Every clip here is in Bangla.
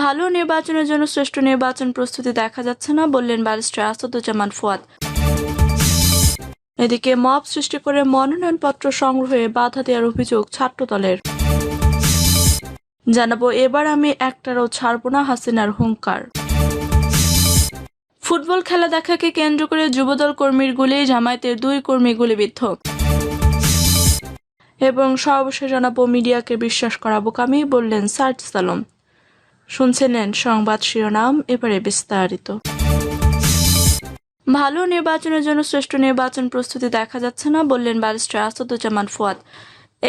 ভালো নির্বাচনের জন্য শ্রেষ্ঠ নির্বাচন প্রস্তুতি দেখা যাচ্ছে না, বললেন ব্যারিস্টার আসাদুজ্জামান ফুয়াদ। এদিকে মব সৃষ্টি করে মনোনয়নপত্র সংগ্রহে বাধা দেওয়ার অভিযোগ ছাত্রদলের। জানাব, এবার আমি একটারও ছাড়বো না হাসিনার হুঙ্কার। ফুটবল খেলা দেখাকে কেন্দ্র করে যুবদল কর্মীর গুলি জামায়াতের দুই কর্মী গুলিবিদ্ধ। এবং সর্বশেষ জানাব, মিডিয়াকে বিশ্বাস করা বোকামি বললেন সার্জ সালম শুনছিলেন সংবাদ শিরোনাম, এবারে বিস্তারিত। ভালো নির্বাচনের জন্য শ্রেষ্ঠ নির্বাচন প্রস্তুতি দেখা যাচ্ছে না, বললেন ব্যারিস্টার আসাদুজ্জামান ফুয়াদ।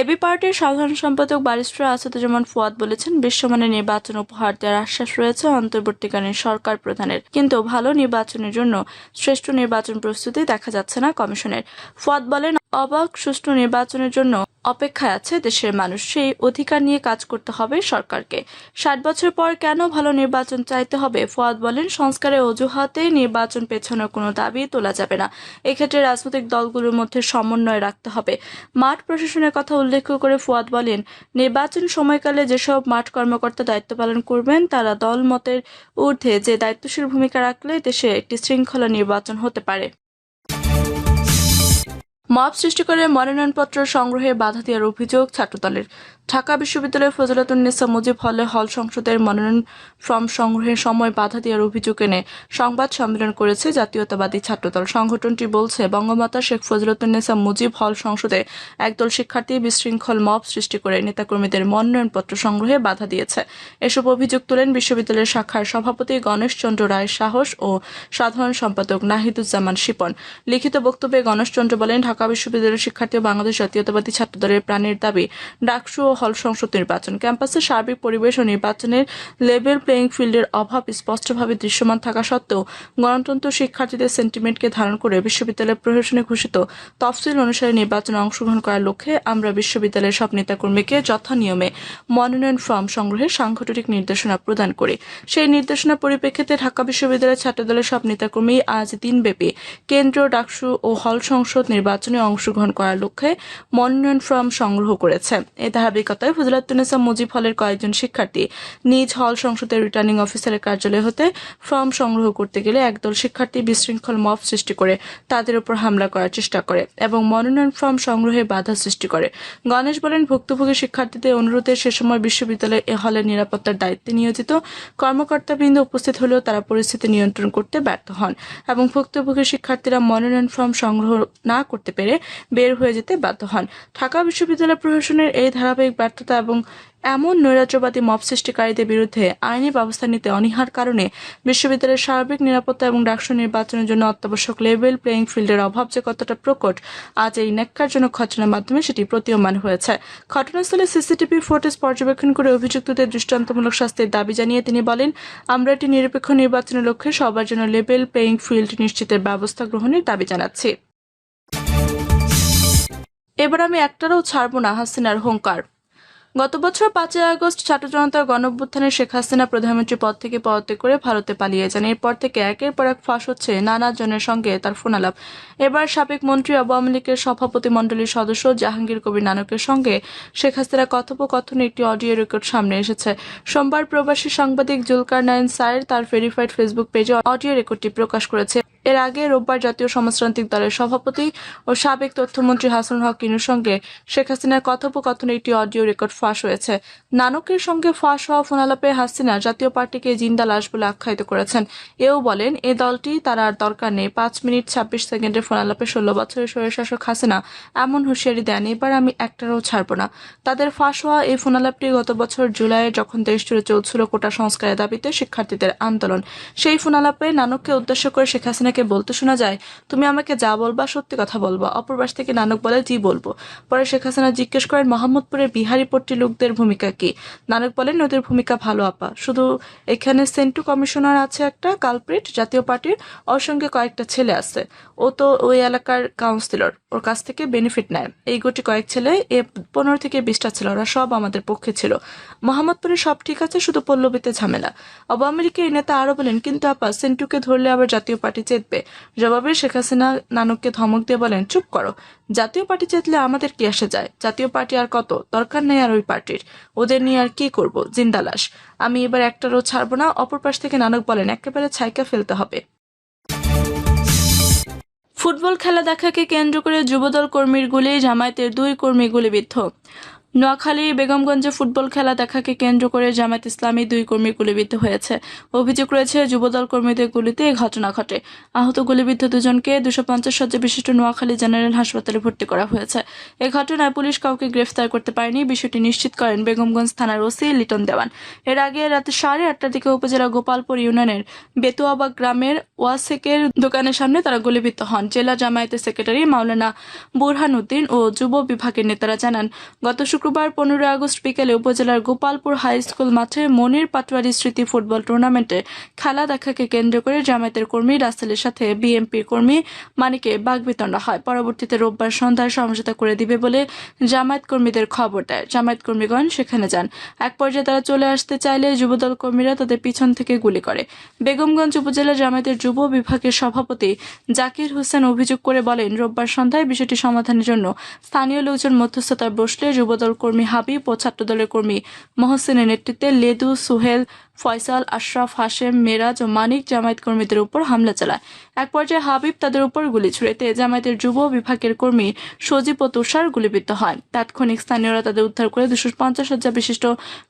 এবি পার্টির সাধারণ সম্পাদক ব্যারিস্টার আসাদুজ্জামান ফুয়াদ বলেছেন, বিশ্বমানের নির্বাচন উপহার দেওয়ার আশ্বাস রয়েছে অন্তর্বর্তীকালীন সরকার প্রধানের। কিন্তু ভালো নির্বাচনের জন্য শ্রেষ্ঠ নির্বাচন প্রস্তুতি দেখা যাচ্ছে না কমিশনের। ফুয়াদ বলেন, অবাক সুষ্ঠু নির্বাচনের জন্য অপেক্ষায় আছে দেশের মানুষ। সেই অধিকার নিয়ে কাজ করতে হবে সরকারকে। ষাট বছর পর কেন ভালো নির্বাচন চাইতে হবে? ফোয়াদ বলেন, সংস্কারের অজুহাতে নির্বাচন পেছানোর কোনো দাবি তোলা যাবে না। এক্ষেত্রে রাজনৈতিক দলগুলোর মধ্যে সমন্বয় রাখতে হবে। মাঠ প্রশাসনের কথা উল্লেখ করে ফুয়াদ বলেন, নির্বাচন সময়কালে যেসব মাঠ কর্মকর্তা দায়িত্ব পালন করবেন, তারা দল মতের ঊর্ধ্বে যে দায়িত্বশীল ভূমিকা রাখলে দেশে একটি শৃঙ্খলা নির্বাচন হতে পারে। মব সৃষ্টি করে মনোনয়নপত্র সংগ্রহে বাধা দেওয়ার অভিযোগ ছাত্রদলের। ঢাকা বিশ্ববিদ্যালয়ের ফজলাতুন্নেসা মুজিব হলে হল সংসদের মনোনয়ন ফর্ম সংগ্রহের সময় বাধা দেওয়ার অভিযোগ এনে সংবাদ সম্মেলন করেছে জাতীয়তাবাদী ছাত্রদল। সংগঠনটি বলছে, বঙ্গমাতা শেখ ফজলাতুন্নেসা মুজিব হল সংসদে একদল শিক্ষার্থী বিশৃঙ্খল মব সৃষ্টি করে নেতাকর্মীদের মনোনয়নপত্র সংগ্রহে বাধা দিয়েছে। এসব অভিযোগ তোলেন বিশ্ববিদ্যালয়ের শাখার সভাপতি গণেশচন্দ্র রায় সাহস ও সাধারণ সম্পাদক নাহিদুজ্জামান শিপন। লিখিত বক্তব্যে গণেশচন্দ্র বলেন, ঢাকা বিশ্ববিদ্যালয়ের শিক্ষার্থী ও বাংলাদেশ জাতীয়তাবাদী ছাত্রদলের প্রাণের দাবি, ডাকসু ও হল সংসদ নির্বাচন। ক্যাম্পাসের সার্বিক পরিবেশ ও নির্বাচনের লেভেল প্লেয়িং ফিল্ডের অভাব স্পষ্টভাবে দৃশ্যমান থাকা সত্ত্বেও গণতন্ত্র শিক্ষার্থীদের সেন্টিমেন্টকে ধারণ করে বিশ্ববিদ্যালয় প্রশাসনে ঘোষিত তফসিল অনুসারে নির্বাচনে অংশগ্রহণ করার লক্ষ্যে আমরা বিশ্ববিদ্যালয়ের সব নেতাকর্মীকে যথানিয়মে মনোনয়ন ফর্ম সংগ্রহে সাংগঠনিক নির্দেশনা প্রদান করি। সেই নির্দেশনা পরিপ্রেক্ষিতে ঢাকা বিশ্ববিদ্যালয়ের ছাত্রদলের সব নেতাকর্মী আজ দিনব্যাপী কেন্দ্র ডাকসু ও হল সংসদ নির্বাচনে অংশগ্রহণ করার লক্ষ্যে মনোনয়ন ফর্ম সংগ্রহ করেছে। এ ধারাবাহিকতায় ফজলাতুন্নেসা মুজিব হলের কয়েকজন শিক্ষার্থী নিজ হল সংসদের রিটার্নিং অফিসারের কার্যালয় হতে ফর্ম সংগ্রহ করতে গেলে একদল শিক্ষার্থী বিশৃঙ্খল মব সৃষ্টি করে তাদের উপর হামলা করার চেষ্টা করে এবং মনোনয়ন ফর্ম সংগ্রহে বাধা সৃষ্টি করে। গণেশ বলেন, ভুক্তভোগী শিক্ষার্থীদের অনুরোধে সে সময় বিশ্ববিদ্যালয়ের এ হলের নিরাপত্তার দায়িত্বে নিয়োজিত। কর্মকর্তাবৃন্দ উপস্থিত হলেও তারা পরিস্থিতি নিয়ন্ত্রণ করতে ব্যর্থ হন এবং ভুক্তভোগী শিক্ষার্থীরা মনোনয়ন ফর্ম সংগ্রহ না করতে পেরে বের হয়ে যেতে বাধ্য হন। ঢাকা বিশ্ববিদ্যালয় প্রশাসনের এই ধারাবাহিক ব্যর্থতা এবং এমন নৈরাজ্যবাদী মব সৃষ্টিকারীদের বিরুদ্ধে আইনি ব্যবস্থা নিতে অনীহার কারণে বিশ্ববিদ্যালয়ের সার্বিক নিরাপত্তা এবং ডাকসু নির্বাচনের জন্য অত্যাবশ্যক লেভেল প্লেয়িং ফিল্ডের অভাব যে কতটা প্রকট, আজ এই ন্যাক্কারজনক ঘটনার মাধ্যমে সেটি প্রতীয়মান হয়েছে। ঘটনাস্থলে সিসিটিভি ফুটেজ পর্যবেক্ষণ করে অভিযুক্তদের দৃষ্টান্তমূলক শাস্তির দাবি জানিয়ে তিনি বলেন, আমরা একটি নিরপেক্ষ নির্বাচনের লক্ষ্যে সবার জন্য লেভেল প্লেয়িং ফিল্ড নিশ্চিতের ব্যবস্থা গ্রহণের দাবি জানাচ্ছি। এবার আমি একটারও ছাড়বো না হাসিনার হুঙ্কার। গত বছর পাঁচই আগস্ট ছাত্র জনতার গণঅভ্যুত্থানে শেখ হাসিনা প্রধানমন্ত্রী পদ থেকে পদত্যাগ করে ভারতে পালিয়ে যান। এরপর থেকে একের পর এক ফাঁস হচ্ছে নানা জনের সঙ্গে তার ফোনালাপ। এবার সাবেক মন্ত্রী আওয়ামী লীগের সভাপতি মণ্ডলীর সদস্য জাহাঙ্গীর কবির নানকের সঙ্গে শেখ হাসিনা কথোপকথনে একটি অডিও রেকর্ড সামনে এসেছে। সোমবার প্রবাসী সাংবাদিক জুলকার নাইন সায়ের তার ভেরিফাইড ফেসবুক পেজে অডিও রেকর্ডটি প্রকাশ করেছে। এর আগে রোববার জাতীয় সমাজতান্ত্রিক দলের সভাপতি ও সাবেক তথ্যমন্ত্রী হাসান হক ইনুর সঙ্গে শেখ হাসিনার কথোপকথনে একটি অডিও রেকর্ড ফাঁস হয়েছে। নানকের সঙ্গে ফাঁস হওয়া ফোনালাপে হাসিনা জাতীয় পার্টিকে জিন্দা লাশ বলে আখ্যায়িত করেছেন। এও বলেন, এ দলটি তার আর দরকার নেই। পাঁচ মিনিট ছাব্বিশ সেকেন্ডের ফোনালাপে ষোলো বছরের স্বৈরশাসক হাসিনা এমন হুঁশিয়ারি দেন, এবার আমি একটারও ছাড়ব না। তাদের ফাঁস হওয়া এই ফোনালাপটি গত বছর জুলাইয়ে যখন দেশ জুড়ে চলছিল কোটা সংস্কারের দাবিতে শিক্ষার্থীদের আন্দোলন। সেই ফোনালাপে নানককে উদ্দেশ্য করে শেখ হাসিনাকে বলতে শোনা যায়, তুমি আমাকে যা বলবা সত্যি কথা বলবা। অপরবাস থেকে নানক বলে, জি বলব। পরে শেখ হাসিনা জিজ্ঞেস করেন, মোহাম্মদপুরের বিহারীপট্টি লোকদের ভূমিকা কি? নানক বলেন, ওদের ভূমিকা ভালো, আপা। শুধু এখানে সেন্টু কমিশনার আছে একটা, কালপ্রিট, জাতীয় পার্টির, ওর সঙ্গে কয়েকটা ছেলে আছে। ও তো ওই এলাকার কাউন্সিলর ওর কাছ থেকে বেনিফিট নেয়। এই গোটি কয়েক ছেলে, এ পনেরো থেকে বিশটা ছিল, ওরা সব আমাদের পক্ষে ছিল। মোহাম্মদপুরে সব ঠিক আছে, শুধু পল্লবীতে ঝামেলা। আওয়ামী লীগের নেতা আরও বলেন, কিন্তু আপা, সেন্টুকে ধরলে আবার জাতীয় পার্টি চেয়ে জিতবে জবাবে শেখ হাসিনা নানককে ধমক দিয়ে বলেন, চুপ করো। জাতীয় পার্টি জিতলে আমাদের কি আসে যায়? জাতীয় পার্টি আর কত? দরকার নেই আর ওই পার্টির। ওদের নিয়ে আর কি করব? জিন্দালাস। আমি এবার একটারও ছাড়বো না। অপর পাশ থেকে নানক বলেন, একেবারে ছাইকা ফেলতে হবে। ফুটবল খেলা দেখাকে কেন্দ্র করে যুবদল কর্মীর গুলি, জামায়াতের দুই কর্মী গুলিবিদ্ধ। নোয়াখালী বেগমগঞ্জে ফুটবল খেলা দেখাকে কেন্দ্র করে জামায়াত ইসলামী দুই কর্মী গুলিবিদ্ধ হয়েছে। অভিযোগ রয়েছে, যুবদল কর্মীদের গুলিতে এই ঘটনা ঘটে। আহত গুলিবিদ্ধ দুজনকে দুশো পঞ্চাশ শয্যা বিশিষ্ট নোয়াখালী জেনারেল হাসপাতালে ভর্তি করা হয়েছে। এ ঘটনায় পুলিশ কাউকে গ্রেফতার করতে পারেনি। বিষয়টি নিশ্চিত করেন বেগমগঞ্জ থানার ওসি লিটন দেওয়ান। এর আগে রাতে সাড়ে আটটার দিকে উপজেলা গোপালপুর ইউনিয়নের বেতুয়াবা গ্রামের ওয়াসেকের দোকানের সামনে তারা গুলিবিদ্ধ হন। জেলা জামায়াতের সেক্রেটারি মাওলানা বুরহান উদ্দিন ও যুব বিভাগের নেতারা জানান, গত শুক্রবার পনেরোই আগস্ট বিকেলে উপজেলার গোপালপুর হাই স্কুল মাঠে মনির পাটোয়ারি স্মৃতি ফুটবল টুর্নামেন্টে খেলা দেখাকে কেন্দ্র করে জামায়াতের কর্মী রাসেলের সাথে বিএনপির কর্মী মানিকে বাগবিতণ্ডা হয়। পরবর্তীতে রোববার সন্ধ্যায় সমঝোতা করে দিবে বলে জামায়াত কর্মীদের খবর দেয়। জামায়াত কর্মীগণ সেখানে যান। এক পর্যায়ে তারা চলে আসতে চাইলে যুবদল কর্মীরা তাদের পিছন থেকে গুলি করে। বেগমগঞ্জ উপজেলা জামায়াতের যুব বিভাগের সভাপতি জাকির হোসেন অভিযোগ করে বলেন, রোববার সন্ধ্যায় বিষয়টি সমাধানের জন্য স্থানীয় লোকজন মধ্যস্থতায় বসলে যুবদল কর্মী হাবিব ও ছাত্রদলের কর্মী মহসিনের নেতৃত্বে লেদু সুহেল ফয়সাল, আশরাফ, হাশেম, মেরাজ ও মানিক জামায়াত কর্মীদের উপর হামলা চালায়। এক পর্যায়ে হাবিব তাদের উপর গুলি ছুড়েতে জামায়াতের যুব বিভাগের কর্মী সজীব ও তুষার গুলিবিদ্ধ হয় তাৎক্ষণিক স্থানীয়রা তাদের উদ্ধার করে দুশো পঞ্চাশ হাজার বিশিষ্ট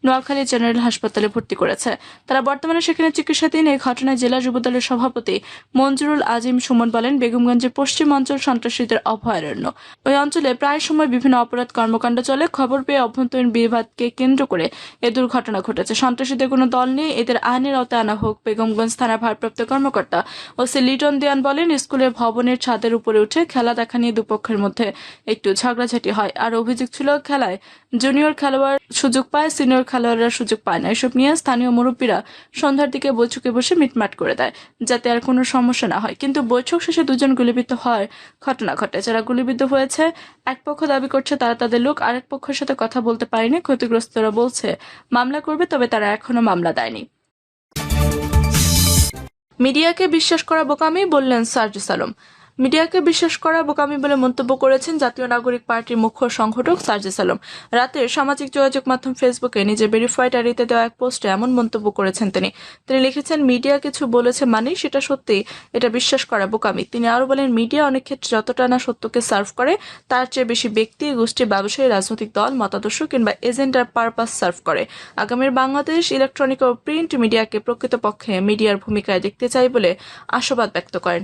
নোয়াখালী জেনারেল হাসপাতালে ভর্তি করেছে। তারা বর্তমানে সেখানে চিকিৎসাধীন এই ঘটনায় জেলা যুবদলের সভাপতি মঞ্জুরুল আজিম সুমন বলেন, বেগমগঞ্জের পশ্চিম অঞ্চল সন্ত্রাসীদের অভয়ারণ্য। ওই অঞ্চলে প্রায় সময় বিভিন্ন অপরাধ কর্মকাণ্ড চলে। খবর পেয়ে অভ্যন্তরীণ বিবাদকে কেন্দ্র করে এ দুর্ঘটনা ঘটেছে। সন্ত্রাসীদের কোনো দল নেই এদের আইনের আওতায় আনা হোক, বেগমগঞ্জ থানার ভারপ্রাপ্ত কর্মকর্তা ও সি লিটন দেয়ান বলেন, স্কুলের ভবনের ছাদের উপরে উঠে খেলা দেখা নিয়ে দুপক্ষের মধ্যে একটু ঝগড়াঝাটি হয়। আর অভিযোগ ছিল, খেলায় জুনিয়র খেলোয়াড় সুযোগ পায়, সিনিয়র খেলোয়াড়রা সুযোগ পায় না। এসব নিয়ে স্থানীয় মুরব্বীরা সন্ধ্যার দিকে বৈঠকে বসে মিটমাট করে দেয়, যাতে আর কোনো সমস্যা না হয়। কিন্তু বৈঠক শেষে দুজন গুলিবিদ্ধ হয় ঘটনা ঘটে। যারা গুলিবিদ্ধ হয়েছে, এক পক্ষ দাবি করছে তারা তাদের লোক, আরেক পক্ষের সাথে কথা বলতে পারেনি। ক্ষতিগ্রস্তরা বলছে, মামলা করবে, তবে তারা এখনও মামলা দেয়নি। মিডিয়াকে বিশ্বাস করা বোকামি, বললেন সার্জিস আলম। মিডিয়াকে বিশ্বাস করা বোকামি বলে মন্তব্য করেছেন জাতীয় নাগরিক পার্টির মুখ্য সংগঠক সার্জেস আলম রাতে সামাজিক যোগাযোগ মাধ্যম ফেসবুকে নিজের ভেরিফাইড আরিতে দেওয়া এক পোস্টে এমন মন্তব্য করেছেন তিনি। তিনি লিখেছেন, মিডিয়া কিছু বলেছে মানে সেটা সত্যি, এটা বিশ্বাস করা বোকামি। তিনি আরও বলেন, মিডিয়া অনেক ক্ষেত্রে যতটা না সত্যকে সার্ভ করে, তার চেয়ে বেশি ব্যক্তি, গোষ্ঠী, ব্যবসায়ী, রাজনৈতিক দল, মতাদর্শ কিংবা এজেন্ডার পারপাস সার্ভ করে। আগামীর বাংলাদেশ ইলেকট্রনিক ও প্রিন্ট মিডিয়াকে প্রকৃতপক্ষে মিডিয়ার ভূমিকায় দেখতে চাই বলে আশাবাদ ব্যক্ত করেন।